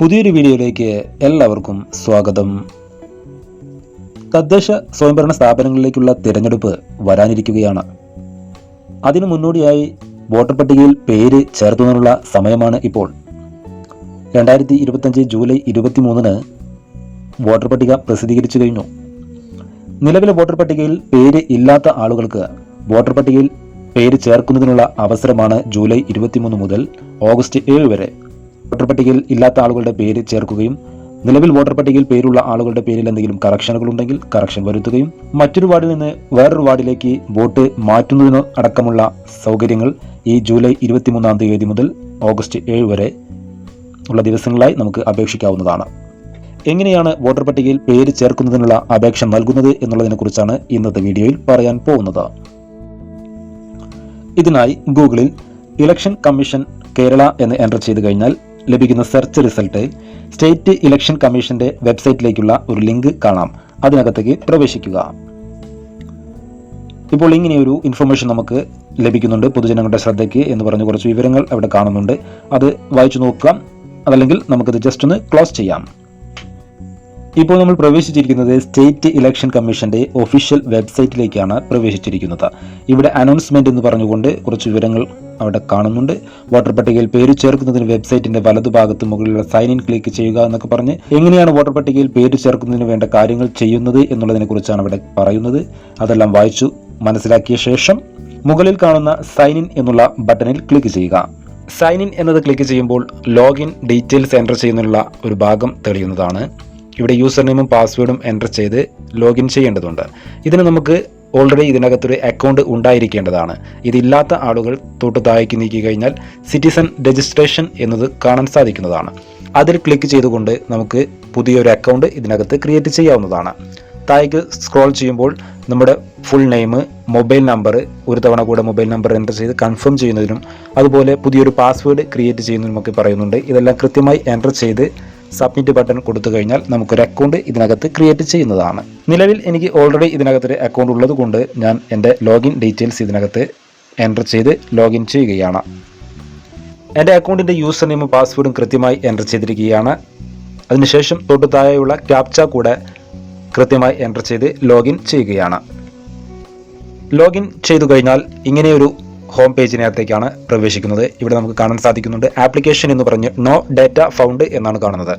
പുതിയൊരു വീഡിയോയിലേക്ക് എല്ലാവർക്കും സ്വാഗതം. തദ്ദേശ സ്വയംഭരണ സ്ഥാപനങ്ങളിലേക്കുള്ള തിരഞ്ഞെടുപ്പ് വരാനിരിക്കുകയാണ്. അതിനു മുന്നോടിയായി വോട്ടർ പട്ടികയിൽ പേര് ചേർത്തുന്നതിനുള്ള സമയമാണ് ഇപ്പോൾ. രണ്ടായിരത്തി ഇരുപത്തഞ്ച് ജൂലൈ ഇരുപത്തിമൂന്നിന് വോട്ടർ പട്ടിക പ്രസിദ്ധീകരിച്ചു കഴിഞ്ഞു. നിലവിലെ വോട്ടർ പട്ടികയിൽ പേര് ഇല്ലാത്ത ആളുകൾക്ക് വോട്ടർ പട്ടികയിൽ പേര് ചേർക്കുന്നതിനുള്ള അവസരമാണ് ജൂലൈ ഇരുപത്തിമൂന്ന് മുതൽ ഓഗസ്റ്റ് ഏഴ് വരെ വോട്ടർ പട്ടികയിൽ ഇല്ലാത്ത ആളുകളുടെ പേര് ചേർക്കുകയും നിലവിൽ വോട്ടർ പട്ടികയിൽ പേരുള്ള ആളുകളുടെ പേരിൽ എന്തെങ്കിലും കറക്ഷനുകൾ ഉണ്ടെങ്കിൽ കറക്ഷൻ വരുത്തുകയും മറ്റൊരു വാർഡിൽ നിന്ന് വേറൊരു വാർഡിലേക്ക് വോട്ട് മാറ്റുന്നതിനോ അടക്കമുള്ള സൗകര്യങ്ങൾ ഈ ജൂലൈ ഇരുപത്തിമൂന്നാം തീയതി മുതൽ ഓഗസ്റ്റ് ഏഴ് വരെ ഉള്ള ദിവസങ്ങളായി നമുക്ക് അപേക്ഷിക്കാവുന്നതാണ്. എങ്ങനെയാണ് വോട്ടർ പട്ടികയിൽ പേര് ചേർക്കുന്നതിനുള്ള അപേക്ഷ നൽകുന്നത് എന്നുള്ളതിനെക്കുറിച്ചാണ് ഇന്നത്തെ വീഡിയോയിൽ പറയാൻ പോകുന്നത്. ഇതിനായി ഗൂഗിളിൽ ഇലക്ഷൻ കമ്മീഷൻ കേരള എന്ന് എന്റർ ചെയ്ത് കഴിഞ്ഞാൽ ലഭിക്കുന്ന സെർച്ച് റിസൾട്ട് സ്റ്റേറ്റ് ഇലക്ഷൻ കമ്മീഷന്റെ വെബ്സൈറ്റിലേക്കുള്ള ഒരു ലിങ്ക് കാണാം. അതിനകത്തേക്ക് പ്രവേശിക്കുക. ഇപ്പോൾ ഇങ്ങനെയൊരു ഇൻഫർമേഷൻ നമുക്ക് ലഭിക്കുന്നുണ്ട് പൊതുജനങ്ങളുടെ ശ്രദ്ധയ്ക്ക് എന്ന് പറഞ്ഞ് കുറച്ച് വിവരങ്ങൾ അവിടെ കാണുന്നുണ്ട്. അത് വായിച്ചു നോക്കാം. അതല്ലെങ്കിൽ നമുക്കിത് ജസ്റ്റ് ഒന്ന് ക്ലോസ് ചെയ്യാം. ഇപ്പോൾ നമ്മൾ പ്രവേശിച്ചിരിക്കുന്നത് സ്റ്റേറ്റ് ഇലക്ഷൻ കമ്മീഷന്റെ ഒഫീഷ്യൽ വെബ്സൈറ്റിലേക്കാണ് പ്രവേശിച്ചിരിക്കുന്നത്. ഇവിടെ അനൗൺസ്മെന്റ് എന്ന് പറഞ്ഞുകൊണ്ട് കുറച്ച് വിവരങ്ങൾ അവിടെ കാണുന്നുണ്ട്. വോട്ടർ പട്ടികയിൽ പേര് ചേർക്കുന്നതിന് വെബ്സൈറ്റിന്റെ വലതുഭാഗത്ത് മുകളിലുള്ള സൈൻ ഇൻ ക്ലിക്ക് ചെയ്യുക എന്നൊക്കെ പറഞ്ഞ് എങ്ങനെയാണ് വോട്ടർ പട്ടികയിൽ പേര് ചേർക്കുന്നതിന് വേണ്ട കാര്യങ്ങൾ ചെയ്യുന്നത് എന്നുള്ളതിനെ കുറിച്ചാണ് ഇവിടെ പറയുന്നത്. അതെല്ലാം വായിച്ചു മനസ്സിലാക്കിയ ശേഷം മുകളിൽ കാണുന്ന സൈൻ ഇൻ എന്നുള്ള ബട്ടണിൽ ക്ലിക്ക് ചെയ്യുക. സൈൻ ഇൻ എന്നത് ക്ലിക്ക് ചെയ്യുമ്പോൾ ലോഗിൻ ഡീറ്റെയിൽസ് എന്റർ ചെയ്യുന്നതിനുള്ള ഒരു ഭാഗം തെളിയുന്നതാണ്. ഇവിടെ യൂസർ നെയിമും പാസ്വേഡും എന്റർ ചെയ്ത് ലോഗിൻ ചെയ്യേണ്ടതുണ്ട്. ഇതിന് നമുക്ക് ഓൾറെഡി ഇതിനകത്തൊരു അക്കൗണ്ട് ഉണ്ടായിരിക്കേണ്ടതാണ്. ഇതില്ലാത്ത ആളുകൾ തൊട്ട് താഴേക്ക് നീക്കി കഴിഞ്ഞാൽ സിറ്റിസൺ രജിസ്ട്രേഷൻ എന്നത് കാണാൻ സാധിക്കുന്നതാണ്. അതിൽ ക്ലിക്ക് ചെയ്തുകൊണ്ട് നമുക്ക് പുതിയൊരു അക്കൗണ്ട് ഇതിനകത്ത് ക്രിയേറ്റ് ചെയ്യാവുന്നതാണ്. താഴേക്ക് സ്ക്രോൾ ചെയ്യുമ്പോൾ നമ്മുടെ ഫുൾ നെയിം മൊബൈൽ നമ്പർ ഒരു തവണ കൂടെ മൊബൈൽ നമ്പർ എന്റർ ചെയ്ത് കൺഫേം ചെയ്യുന്നതിനും അതുപോലെ പുതിയൊരു പാസ്വേഡ് ക്രിയേറ്റ് ചെയ്യുന്നതിനുമൊക്കെ പറയുന്നുണ്ട്. ഇതെല്ലാം കൃത്യമായി എന്റർ ചെയ്ത് സബ്മിറ്റ് ബട്ടൺ കൊടുത്തു കഴിഞ്ഞാൽ നമുക്കൊരു അക്കൗണ്ട് ഇതിനകത്ത് ക്രിയേറ്റ് ചെയ്യുന്നതാണ്. നിലവിൽ എനിക്ക് ഓൾറെഡി ഇതിനകത്തൊരു അക്കൗണ്ട് ഉള്ളതുകൊണ്ട് ഞാൻ എന്റെ ലോഗിൻ ഡീറ്റെയിൽസ് ഇതിനകത്ത് എന്റർ ചെയ്ത് ലോഗിൻ ചെയ്യുകയാണ്. എന്റെ അക്കൗണ്ടിന്റെ യൂസർ നെയിമും പാസ്വേഡും കൃത്യമായി എന്റർ ചെയ്തിരിക്കുകയാണ്. അതിനുശേഷം തൊട്ട് താഴെയുള്ള ക്യാപ്ച കൂടെ കൃത്യമായി എന്റർ ചെയ്ത് ലോഗിൻ ചെയ്യുകയാണ്. ലോഗിൻ ചെയ്തു കഴിഞ്ഞാൽ ഇങ്ങനെയൊരു ഹോം പേജിനകത്തേക്കാണ് പ്രവേശിക്കുന്നത്. ഇവിടെ നമുക്ക് കാണാൻ സാധിക്കുന്നുണ്ട്. ആപ്ലിക്കേഷൻ എന്ന് പറഞ്ഞ് നോ ഡേറ്റ ഫൗണ്ട് എന്നാണ് കാണുന്നത്.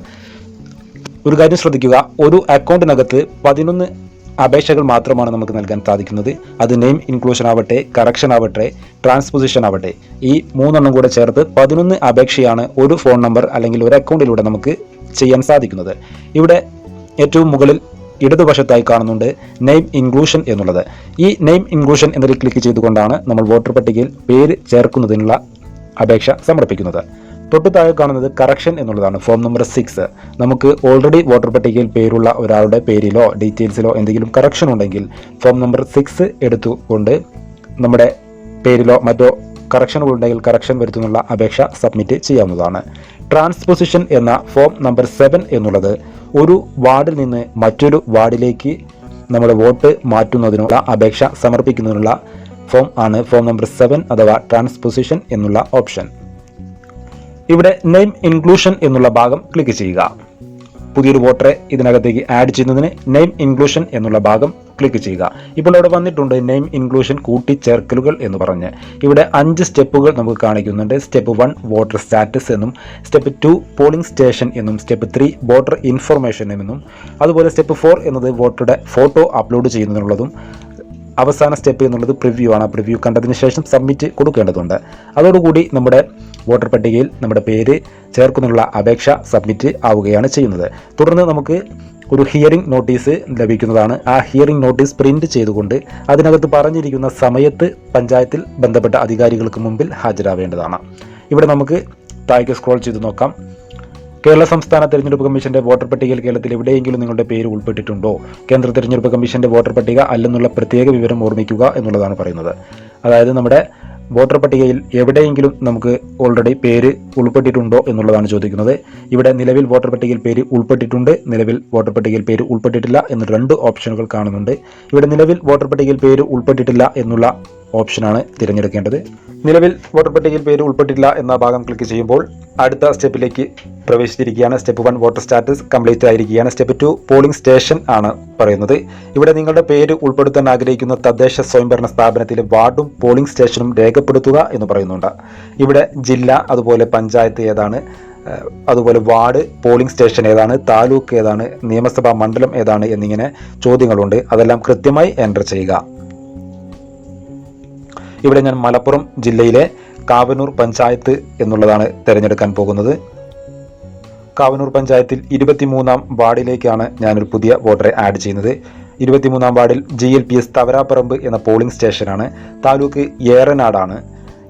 ഒരു കാര്യം ശ്രദ്ധിക്കുക. ഒരു അക്കൗണ്ടിനകത്ത് പതിനൊന്ന് അപേക്ഷകൾ മാത്രമാണ് നമുക്ക് നൽകാൻ സാധിക്കുന്നത്. അത് നെയിം ഇൻക്ലൂഷൻ ആവട്ടെ കറക്ഷൻ ആവട്ടെ ട്രാൻസ്പൊസിഷൻ ആവട്ടെ. ഈ മൂന്നെണ്ണം കൂടെ ചേർത്ത് പതിനൊന്ന് അപേക്ഷയാണ് ഒരു ഫോൺ നമ്പർ അല്ലെങ്കിൽ ഒരു അക്കൗണ്ടിലൂടെ നമുക്ക് ചെയ്യാൻ സാധിക്കുന്നത്. ഇവിടെ ഏറ്റവും മുകളിൽ ഇടതുവശത്തായി കാണുന്നുണ്ട് നെയിം ഇൻക്ലൂഷൻ എന്നുള്ളത്. ഈ നെയിം ഇൻക്ലൂഷൻ എന്നതിൽ ക്ലിക്ക് ചെയ്തുകൊണ്ടാണ് നമ്മൾ വോട്ടർ പട്ടികയിൽ പേര് ചേർക്കുന്നതിനുള്ള അപേക്ഷ സമർപ്പിക്കുന്നത്. തൊട്ടു താഴെ കാണുന്നത് കറക്ഷൻ എന്നുള്ളതാണ് ഫോം നമ്പർ സിക്സ് നമുക്ക് ഓൾറെഡി വോട്ടർ പട്ടികയിൽ പേരുള്ള ഒരാളുടെ പേരിലോ ഡീറ്റെയിൽസിലോ എന്തെങ്കിലും കറക്ഷൻ ഉണ്ടെങ്കിൽ ഫോം നമ്പർ സിക്സ് എടുത്തുകൊണ്ട് നമ്മുടെ പേരിലോ മറ്റോ കറക്ഷനുകൾ ഉണ്ടെങ്കിൽ കറക്ഷൻ വരുത്തുന്നുള്ള അപേക്ഷ സബ്മിറ്റ് ചെയ്യാവുന്നതാണ്. ട്രാൻസ്പൊസിഷൻ എന്ന ഫോം നമ്പർ സെവൻ എന്നുള്ളത് ഒരു വാർഡിൽ നിന്ന് മറ്റൊരു വാർഡിലേക്ക് നമ്മുടെ വോട്ട് മാറ്റുന്നതിനുള്ള അപേക്ഷ സമർപ്പിക്കുന്നതിനുള്ള ഫോം ആണ് ഫോം നമ്പർ സെവൻ അഥവാ ട്രാൻസ്പൊസിഷൻ എന്നുള്ള ഓപ്ഷൻ ഇവിടെ നെയിം ഇൻക്ലൂഷൻ എന്നുള്ള ഭാഗം ക്ലിക്ക് ചെയ്യുക. പുതിയൊരു വോട്ടറെ ഇതിനകത്തേക്ക് ആഡ് ചെയ്യുന്നതിന് നെയിം ഇൻക്ലൂഷൻ എന്നുള്ള ഭാഗം ക്ലിക്ക് ചെയ്യുക. ഇപ്പോൾ അവിടെ വന്നിട്ടുണ്ട് നെയിം ഇൻക്ലൂഷൻ കൂട്ടിച്ചേർക്കലുകൾ എന്ന് പറഞ്ഞ്. ഇവിടെ അഞ്ച് സ്റ്റെപ്പുകൾ നമുക്ക് കാണിക്കുന്നുണ്ട്. സ്റ്റെപ്പ് വൺ വോട്ടർ സ്റ്റാറ്റസ് എന്നും സ്റ്റെപ്പ് ടു പോളിംഗ് സ്റ്റേഷൻ എന്നും സ്റ്റെപ്പ് ത്രീ വോട്ടർ ഇൻഫർമേഷൻ എന്നും അതുപോലെ സ്റ്റെപ്പ് ഫോർ എന്നത് വോട്ടറുടെ ഫോട്ടോ അപ്ലോഡ് ചെയ്യുന്നതിനുള്ളതും അവസാന സ്റ്റെപ്പ് എന്നുള്ളത് പ്രിവ്യൂ ആണ്. പ്രിവ്യൂ കണ്ടതിന് ശേഷം സബ്മിറ്റ് കൊടുക്കേണ്ടതുണ്ട്. അതോടുകൂടി നമ്മുടെ വോട്ടർ പട്ടികയിൽ നമ്മുടെ പേര് ചേർക്കുന്നതിനുള്ള അപേക്ഷ സബ്മിറ്റ് ആവുകയാണ് ചെയ്യുന്നത്. തുടർന്ന് നമുക്ക് ഒരു ഹിയറിംഗ് നോട്ടീസ് ലഭിക്കുന്നതാണ്. ആ ഹിയറിംഗ് നോട്ടീസ് പ്രിന്റ് ചെയ്തുകൊണ്ട് അതിനകത്ത് പറഞ്ഞിരിക്കുന്ന സമയത്ത് പഞ്ചായത്തിൽ ബന്ധപ്പെട്ട അധികാരികൾക്ക് മുമ്പിൽ ഹാജരാവേണ്ടതാണ്. ഇവിടെ നമുക്ക് താഴേക്ക് സ്ക്രോൾ ചെയ്ത് നോക്കാം. കേരള സംസ്ഥാന തെരഞ്ഞെടുപ്പ് കമ്മീഷന്റെ വോട്ടർ പട്ടികയിൽ കേരളത്തിൽ എവിടെയെങ്കിലും നിങ്ങളുടെ പേര് ഉൾപ്പെട്ടിട്ടുണ്ടോ? കേന്ദ്ര തെരഞ്ഞെടുപ്പ് കമ്മീഷന്റെ വോട്ടർ പട്ടിക അല്ലെന്നുള്ള പ്രത്യേക വിവരം ഓർമ്മിക്കുക എന്നുള്ളതാണ് പറയുന്നത്. അതായത് നമ്മുടെ വോട്ടർ പട്ടികയിൽ എവിടെയെങ്കിലും നമുക്ക് ഓൾറെഡി പേര് ഉൾപ്പെട്ടിട്ടുണ്ടോ എന്നുള്ളതാണ് ചോദിക്കുന്നത്. ഇവിടെ നിലവിൽ വോട്ടർ പട്ടികയിൽ പേര് ഉൾപ്പെട്ടിട്ടുണ്ട് നിലവിൽ വോട്ടർ പട്ടികയിൽ പേര് ഉൾപ്പെട്ടിട്ടില്ല എന്ന് രണ്ട് ഓപ്ഷനുകൾ കാണുന്നുണ്ട്. ഇവിടെ നിലവിൽ വോട്ടർ പട്ടികയിൽ പേര് ഉൾപ്പെട്ടിട്ടില്ല എന്നുള്ള ഓപ്ഷനാണ് തിരഞ്ഞെടുക്കേണ്ടത്. നിലവിൽ വോട്ടർ പട്ടികയിൽ പേര് ഉൾപ്പെട്ടിട്ടില്ല എന്ന ഭാഗം ക്ലിക്ക് ചെയ്യുമ്പോൾ അടുത്ത സ്റ്റെപ്പിലേക്ക് പ്രവേശിച്ചിരിക്കുകയാണ്. Step one voter status complete ആയിരിക്കുകയാണ്. സ്റ്റെപ്പ് ടു പോളിംഗ് സ്റ്റേഷൻ ആണ് പറയുന്നത്. ഇവിടെ നിങ്ങളുടെ പേര് ഉൾപ്പെടുത്താൻ ആഗ്രഹിക്കുന്ന തദ്ദേശ സ്വയംഭരണ സ്ഥാപനത്തിലെ വാർഡും പോളിംഗ് സ്റ്റേഷനും രേഖപ്പെടുത്തുക എന്ന് പറയുന്നുണ്ട്. ഇവിടെ ജില്ല അതുപോലെ പഞ്ചായത്ത് ഏതാണ് അതുപോലെ വാർഡ് പോളിംഗ് സ്റ്റേഷൻ ഏതാണ് താലൂക്ക് ഏതാണ് നിയമസഭാ മണ്ഡലം ഏതാണ് എന്നിങ്ങനെ ചോദ്യങ്ങളുണ്ട്. അതെല്ലാം കൃത്യമായി എന്റർ ചെയ്യുക. ഇവിടെ ഞാൻ മലപ്പുറം ജില്ലയിലെ കാവനൂർ പഞ്ചായത്ത് എന്നുള്ളതാണ് തിരഞ്ഞെടുക്കാൻ പോകുന്നത്. കാവനൂർ പഞ്ചായത്തിൽ ഇരുപത്തിമൂന്നാം വാർഡിലേക്കാണ് ഞാനൊരു പുതിയ വോട്ടറെ ആഡ് ചെയ്യുന്നത്. ഇരുപത്തിമൂന്നാം വാർഡിൽ G L P S Thavarapparambu എന്ന പോളിംഗ് സ്റ്റേഷനാണ്. താലൂക്ക് ഏറനാടാണ്.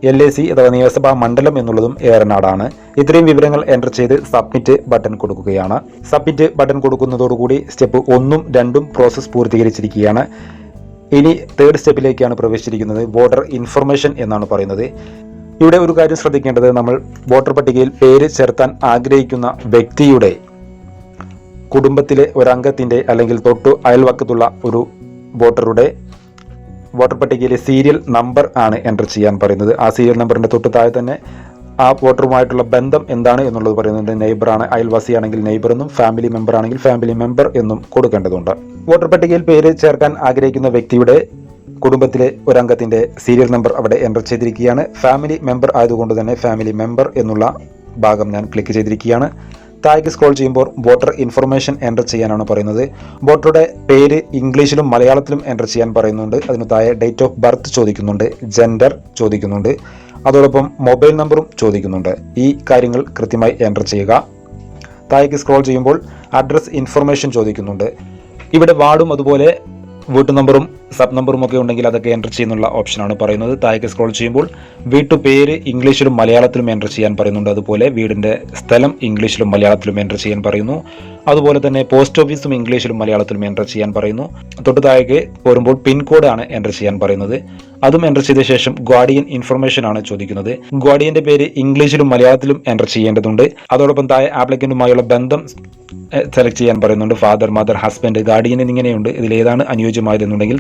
എൽ എ സി അഥവാ നിയമസഭാ മണ്ഡലം എന്നുള്ളതും ഏറനാടാണ്. ഇത്രയും വിവരങ്ങൾ എന്റർ ചെയ്ത് സബ്മിറ്റ് ബട്ടൺ കൊടുക്കുകയാണ്. സബ്മിറ്റ് ബട്ടൺ കൊടുക്കുന്നതോടുകൂടി സ്റ്റെപ്പ് ഒന്നും രണ്ടും പ്രോസസ്സ് പൂർത്തീകരിച്ചിരിക്കുകയാണ്. ഇനി തേർഡ് സ്റ്റെപ്പിലേക്കാണ് പ്രവേശിച്ചിരിക്കുന്നത് വോട്ടർ ഇൻഫർമേഷൻ എന്നാണ് പറയുന്നത്. ഇവിടെ ഒരു കാര്യം ശ്രദ്ധിക്കേണ്ടത് നമ്മൾ വോട്ടർ പട്ടികയിൽ പേര് ചേർത്താൻ ആഗ്രഹിക്കുന്ന വ്യക്തിയുടെ കുടുംബത്തിലെ ഒരംഗത്തിന്റെ അല്ലെങ്കിൽ തൊട്ടു അയൽവക്കത്തുള്ള ഒരു വോട്ടറുടെ വോട്ടർ പട്ടികയിലെ സീരിയൽ നമ്പർ ആണ് എന്റർ ചെയ്യാൻ പറയുന്നത്. ആ സീരിയൽ നമ്പറിന്റെ തൊട്ട് താഴെ തന്നെ ആ വോട്ടറുമായിട്ടുള്ള ബന്ധം എന്താണ് എന്നുള്ളത് പറയുന്നുണ്ട് നെയ്ബറാണ് അയൽവാസിയാണെങ്കിൽ നെയ്ബർ എന്നും ഫാമിലി മെമ്പർ ആണെങ്കിൽ ഫാമിലി മെമ്പർ എന്നും കൊടുക്കേണ്ടതുണ്ട്. വോട്ടർ പട്ടികയിൽ പേര് ചേർക്കാൻ ആഗ്രഹിക്കുന്ന വ്യക്തിയുടെ കുടുംബത്തിലെ ഒരംഗത്തിന്റെ സീരിയൽ നമ്പർ അവിടെ എന്റർ ചെയ്തിരിക്കുകയാണ്. ഫാമിലി മെമ്പർ ആയതുകൊണ്ട് തന്നെ ഫാമിലി മെമ്പർ എന്നുള്ള ഭാഗം ഞാൻ ക്ലിക്ക് ചെയ്തിരിക്കുകയാണ്. താഴേക്ക് സ്ക്രോൾ ചെയ്യുമ്പോൾ വോട്ടർ ഇൻഫർമേഷൻ എന്റർ ചെയ്യാനാണ് പറയുന്നത്. വോട്ടറുടെ പേര് ഇംഗ്ലീഷിലും മലയാളത്തിലും എന്റർ ചെയ്യാൻ പറയുന്നുണ്ട്. അതിന് താഴെ ഡേറ്റ് ഓഫ് ബർത്ത് ചോദിക്കുന്നുണ്ട് ജെൻഡർ ചോദിക്കുന്നുണ്ട് അതോടൊപ്പം മൊബൈൽ നമ്പറും ചോദിക്കുന്നുണ്ട്. ഈ കാര്യങ്ങൾ കൃത്യമായി എന്റർ ചെയ്യുക. താഴേക്ക് സ്ക്രോൾ ചെയ്യുമ്പോൾ അഡ്രസ് ഇൻഫർമേഷൻ ചോദിക്കുന്നുണ്ട്. ഇവിടെ വാർഡും അതുപോലെ വീട്ടു നമ്പറും സബ് നമ്പറും ഒക്കെ ഉണ്ടെങ്കിൽ അതൊക്കെ എന്റർ ചെയ്യുന്നുള്ള ഓപ്ഷനാണ് പറയുന്നത്. താഴേക്ക് സ്ക്രോൾ ചെയ്യുമ്പോൾ വീട്ടു പേര് ഇംഗ്ലീഷിലും മലയാളത്തിലും എന്റർ ചെയ്യാൻ പറയുന്നുണ്ട്. അതുപോലെ വീടിന്റെ സ്ഥലം ഇംഗ്ലീഷിലും മലയാളത്തിലും എന്റർ ചെയ്യാൻ പറയുന്നു. അതുപോലെ തന്നെ പോസ്റ്റ് ഓഫീസും ഇംഗ്ലീഷിലും മലയാളത്തിലും എന്റർ ചെയ്യാൻ പറയുന്നു. തൊട്ട് താഴേക്ക് പോരുമ്പോൾ പിൻകോഡാണ് എന്റർ ചെയ്യാൻ പറയുന്നത്. അതും എന്റർ ചെയ്ത ശേഷം ഗ്വാഡിയൻ ഇൻഫർമേഷൻ ആണ് ചോദിക്കുന്നത്. ഗ്വാഡിയന്റെ പേര് ഇംഗ്ലീഷിലും മലയാളത്തിലും എന്റർ ചെയ്യേണ്ടതുണ്ട്. അതോടൊപ്പം താഴെ ആപ്ലിക്കന്റുമായുള്ള ബന്ധം സെലക്ട് ചെയ്യാൻ പറയുന്നുണ്ട്. ഫാദർ മദർ ഹസ്ബൻഡ് ഗാർഡിയൻ എന്നിങ്ങനെയുണ്ട്. ഇതിൽ ഏതാണ് അനുയോജ്യമായതെന്നുണ്ടെങ്കിൽ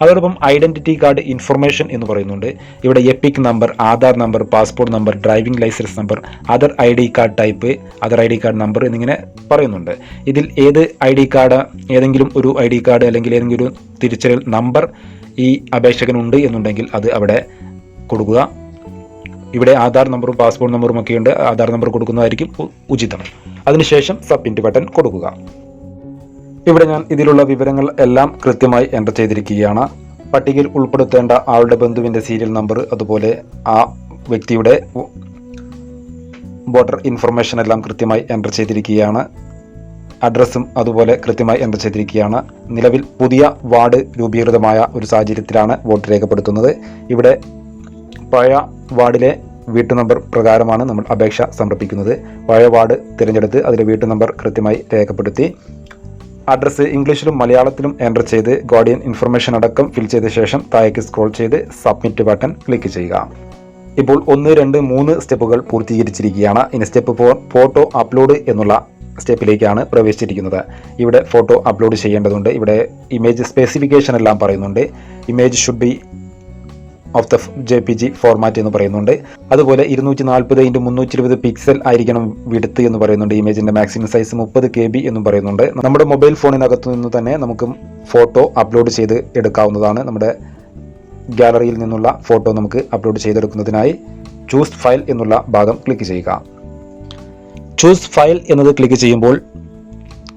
അതോടൊപ്പം ഐഡന്റിറ്റി കാർഡ് ഇൻഫർമേഷൻ എന്ന് പറയുന്നുണ്ട്. ഇവിടെ EPIC number Aadhaar number passport number driving licence number other I D card type other I D card number എന്നിങ്ങനെ പറയുന്നുണ്ട്. ഇതിൽ ഏത് ഐ ഡി കാർഡ് ഏതെങ്കിലും ഒരു ഐ ഡി കാർഡ് അല്ലെങ്കിൽ ഏതെങ്കിലും ഒരു തിരിച്ചറിയൽ നമ്പർ ഈ അപേക്ഷകനുണ്ട് എന്നുണ്ടെങ്കിൽ അത് അവിടെ കൊടുക്കുക. ഇവിടെ ആധാർ നമ്പറും പാസ്പോർട്ട് നമ്പറും ഒക്കെയുണ്ട്. ആധാർ നമ്പർ കൊടുക്കുന്നതായിരിക്കും ഉചിതം. അതിനുശേഷം സബ്മിറ്റ് ബട്ടൺ കൊടുക്കുക. ഇവിടെ ഞാൻ ഇതിലുള്ള വിവരങ്ങൾ എല്ലാം കൃത്യമായി എന്റർ ചെയ്തിരിക്കുകയാണ്. പട്ടികയിൽ ഉൾപ്പെടുത്തേണ്ട ആളുടെ ബന്ധുവിന്റെ സീരിയൽ നമ്പർ അതുപോലെ ആ വ്യക്തിയുടെ വോട്ടർ ഇൻഫർമേഷൻ എല്ലാം കൃത്യമായി എന്റർ ചെയ്തിരിക്കുകയാണ്. അഡ്രസ്സും അതുപോലെ കൃത്യമായി എന്റർ ചെയ്തിരിക്കുകയാണ്. നിലവിൽ പുതിയ വാർഡ് രൂപീകൃതമായ ഒരു സാഹചര്യത്തിലാണ് വോട്ട് രേഖപ്പെടുത്തുന്നത്. ഇവിടെ പഴയ വാർഡിലെ വീട്ടു നമ്പർ പ്രകാരമാണ് നമ്മൾ അപേക്ഷ സമർപ്പിക്കുന്നത്. പഴയ വാർഡ് തിരഞ്ഞെടുത്ത് അതിലെ വീട്ടു നമ്പർ കൃത്യമായി രേഖപ്പെടുത്തി. അഡ്രസ്സ് ഇംഗ്ലീഷിലും മലയാളത്തിലും എന്റർ ചെയ്ത് ഗാർഡിയൻ ഇൻഫർമേഷൻ അടക്കം ഫിൽ ചെയ്ത ശേഷം താഴേക്ക് സ്ക്രോൾ ചെയ്ത് സബ്മിറ്റ് ബട്ടൺ ക്ലിക്ക് ചെയ്യുക. ഇപ്പോൾ ഒന്ന് രണ്ട് മൂന്ന് സ്റ്റെപ്പുകൾ പൂർത്തീകരിച്ചിരിക്കുകയാണ്. ഇനി സ്റ്റെപ്പ് ഫോർ ഫോട്ടോ അപ്ലോഡ് എന്നുള്ള സ്റ്റെപ്പിലേക്കാണ് പ്രവേശിച്ചിരിക്കുന്നത്. ഇവിടെ ഫോട്ടോ അപ്ലോഡ് ചെയ്യേണ്ടതുണ്ട്. ഇവിടെ ഇമേജ് സ്പെസിഫിക്കേഷൻ എല്ലാം പറയുന്നുണ്ട്. Image should be of the J P G format എന്ന് പറയുന്നുണ്ട്. അതുപോലെ ഇരുന്നൂറ്റി നാൽപ്പത് ഇന്റു മുന്നൂറ്റി ഇരുപത് പിക്സൽ ആയിരിക്കണം വിടുത്ത് എന്ന് പറയുന്നുണ്ട്. ഇമേജിന്റെ മാക്സിമം സൈസ് മുപ്പത് കെ ബി എന്നും പറയുന്നുണ്ട്. നമ്മുടെ മൊബൈൽ ഫോണിനകത്തു നിന്ന് തന്നെ നമുക്ക് ഫോട്ടോ അപ്ലോഡ് ചെയ്ത് എടുക്കാവുന്നതാണ്. നമ്മുടെ ഗാലറിയിൽ നിന്നുള്ള ഫോട്ടോ നമുക്ക് അപ്ലോഡ് ചെയ്തെടുക്കുന്നതിനായി ചൂസ് ഫയൽ എന്നുള്ള ഭാഗം ക്ലിക്ക് ചെയ്യുക. ചൂസ് ഫയൽ എന്നത് ക്ലിക്ക് ചെയ്യുമ്പോൾ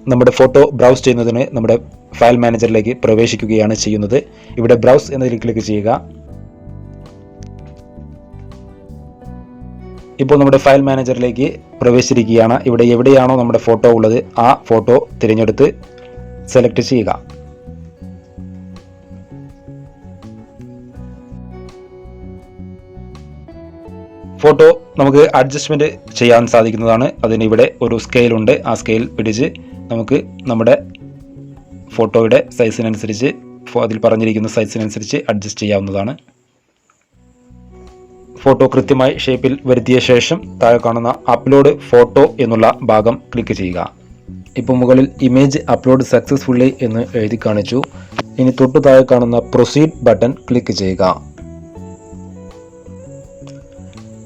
നമ്മുടെ ഫോട്ടോ ബ്രൗസ് ചെയ്യുന്നതിന് നമ്മുടെ ഫയൽ മാനേജറിലേക്ക് പ്രവേശിക്കുകയാണ് ചെയ്യുന്നത്. ഇവിടെ ബ്രൗസ് എന്നതിൽ ക്ലിക്ക് ചെയ്യുക. ഇപ്പോൾ നമ്മുടെ ഫയൽ മാനേജറിലേക്ക് പ്രവേശിച്ചിരിക്കുകയാണ്. ഇവിടെ എവിടെയാണോ നമ്മുടെ ഫോട്ടോ ഉള്ളത് ആ ഫോട്ടോ തിരഞ്ഞെടുത്ത് സെലക്ട് ചെയ്യുക. ഫോട്ടോ നമുക്ക് അഡ്ജസ്റ്റ്മെന്റ് ചെയ്യാൻ സാധിക്കുന്നതാണ്. അതിന് ഇവിടെ ഒരു സ്കെയിലുണ്ട് ആ സ്കെയിൽ പിടിച്ച് നമുക്ക് നമ്മുടെ ഫോട്ടോയുടെ സൈസിനനുസരിച്ച് അതിൽ പറഞ്ഞിരിക്കുന്ന സൈസിനനുസരിച്ച് അഡ്ജസ്റ്റ് ചെയ്യാവുന്നതാണ്. ഫോട്ടോ കൃത്യമായി ഷേപ്പിൽ വരുത്തിയ ശേഷം താഴെ കാണുന്ന അപ്ലോഡ് ഫോട്ടോ എന്നുള്ള ഭാഗം ക്ലിക്ക് ചെയ്യുക. ഇപ്പോൾ മുകളിൽ ഇമേജ് അപ്ലോഡ് സക്സസ്ഫുള്ളി എന്ന് എഴുതി കാണിച്ചു. ഇനി തൊട്ടു താഴെ കാണുന്ന പ്രൊസീഡ് ബട്ടൺ ക്ലിക്ക് ചെയ്യുക.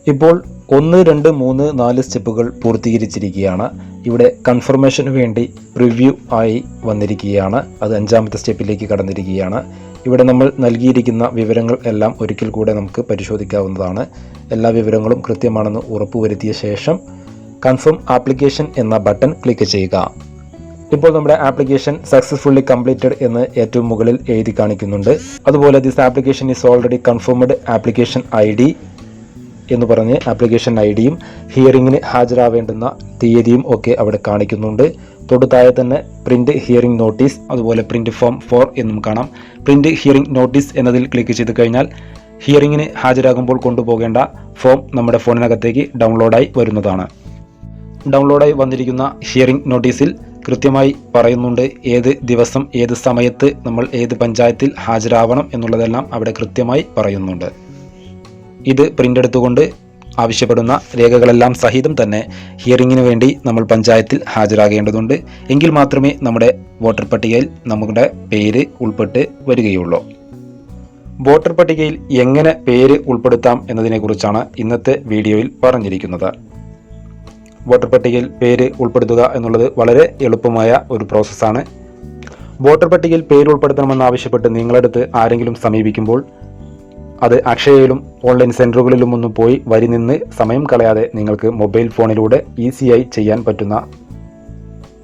ഇപ്പോൾ ഒന്ന് രണ്ട് മൂന്ന് നാല് സ്റ്റെപ്പുകൾ പൂർത്തീകരിച്ചിരിക്കുകയാണ്. ഇവിടെ കൺഫർമേഷന് വേണ്ടി പ്രിവ്യൂ ആയി വന്നിരിക്കുകയാണ്. അത് അഞ്ചാമത്തെ സ്റ്റെപ്പിലേക്ക് കടന്നിരിക്കുകയാണ്. ഇവിടെ നമ്മൾ നൽകിയിരിക്കുന്ന വിവരങ്ങൾ എല്ലാം ഒരിക്കൽ കൂടെ നമുക്ക് പരിശോധിക്കാവുന്നതാണ്. എല്ലാ വിവരങ്ങളും കൃത്യമാണെന്ന് ഉറപ്പുവരുത്തിയ ശേഷം കൺഫേം ആപ്ലിക്കേഷൻ എന്ന ബട്ടൺ ക്ലിക്ക് ചെയ്യുക. ഇപ്പോൾ നമ്മുടെ ആപ്ലിക്കേഷൻ സക്സസ്ഫുള്ളി കംപ്ലീറ്റഡ് എന്ന് ഏറ്റവും മുകളിൽ എഴുതി കാണിക്കുന്നുണ്ട്. അതുപോലെ this application is already confirmed application I എന്ന് പറഞ്ഞ് ആപ്ലിക്കേഷൻ ഐ ഡിയും ഹിയറിങ്ങിന് ഹാജരാവേണ്ടുന്ന തീയതിയും ഒക്കെ അവിടെ കാണിക്കുന്നുണ്ട്. തൊടുതാഴെ തന്നെ പ്രിന്റ് ഹിയറിംഗ് നോട്ടീസ് അതുപോലെ പ്രിന്റ് ഫോം ഫോർ എന്നും കാണാം. പ്രിന്റ് ഹിയറിംഗ് നോട്ടീസ് എന്നതിൽ ക്ലിക്ക് ചെയ്ത് കഴിഞ്ഞാൽ ഹിയറിങ്ങിന് ഹാജരാകുമ്പോൾ കൊണ്ടുപോകേണ്ട ഫോം നമ്മുടെ ഫോണിനകത്തേക്ക് ഡൗൺലോഡായി വരുന്നതാണ്. ഡൗൺലോഡായി വന്നിരിക്കുന്ന ഹിയറിംഗ് നോട്ടീസിൽ കൃത്യമായി പറയുന്നുണ്ട് ഏത് ദിവസം ഏത് സമയത്ത് നമ്മൾ ഏത് പഞ്ചായത്തിൽ ഹാജരാവണം എന്നുള്ളതെല്ലാം അവിടെ കൃത്യമായി പറയുന്നുണ്ട്. ഇത് പ്രിന്റ് എടുത്തുകൊണ്ട് ആവശ്യപ്പെടുന്ന രേഖകളെല്ലാം സഹിതം തന്നെ ഹിയറിങ്ങിന് വേണ്ടി നമ്മൾ പഞ്ചായത്തിൽ ഹാജരാകേണ്ടതുണ്ട്. എങ്കിൽ മാത്രമേ നമ്മുടെ വോട്ടർ പട്ടികയിൽ നമ്മുടെ പേര് ഉൾപ്പെട്ട് വരികയുള്ളൂ. വോട്ടർ പട്ടികയിൽ എങ്ങനെ പേര് ഉൾപ്പെടുത്താം എന്നതിനെക്കുറിച്ചാണ് ഇന്നത്തെ വീഡിയോയിൽ പറഞ്ഞിരിക്കുന്നത്. വോട്ടർ പട്ടികയിൽ പേര് ഉൾപ്പെടുത്തുക എന്നുള്ളത് വളരെ എളുപ്പമായ ഒരു പ്രോസസ്സാണ് വോട്ടർ പട്ടികയിൽ പേര് ഉൾപ്പെടുത്തണമെന്നാവശ്യപ്പെട്ട് നിങ്ങളടുത്ത് ആരെങ്കിലും സമീപിക്കുമ്പോൾ അത് അക്ഷയയിലും ഓൺലൈൻ സെന്ററുകളിലും ഒന്നും പോയി വരി നിന്ന് സമയം കളയാതെ നിങ്ങൾക്ക് മൊബൈൽ ഫോണിലൂടെ ഈസിയായി ചെയ്യാൻ പറ്റുന്ന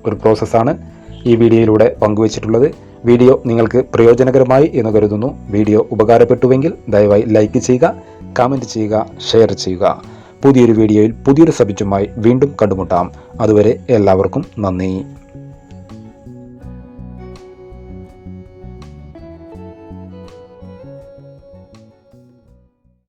ഒരു പ്രോസസ്സാണ് ഈ വീഡിയോയിലൂടെ പങ്കുവച്ചിട്ടുള്ളത്. വീഡിയോ നിങ്ങൾക്ക് പ്രയോജനകരമായി എന്ന് കരുതുന്നു. വീഡിയോ ഉപകാരപ്പെട്ടുവെങ്കിൽ ദയവായി ലൈക്ക് ചെയ്യുക കമന്റ് ചെയ്യുക ഷെയർ ചെയ്യുക. പുതിയൊരു വീഡിയോയിൽ പുതിയൊരു സബ്ജക്റ്റുമായി വീണ്ടും കണ്ടുമുട്ടാം. അതുവരെ എല്ലാവർക്കും നന്ദി.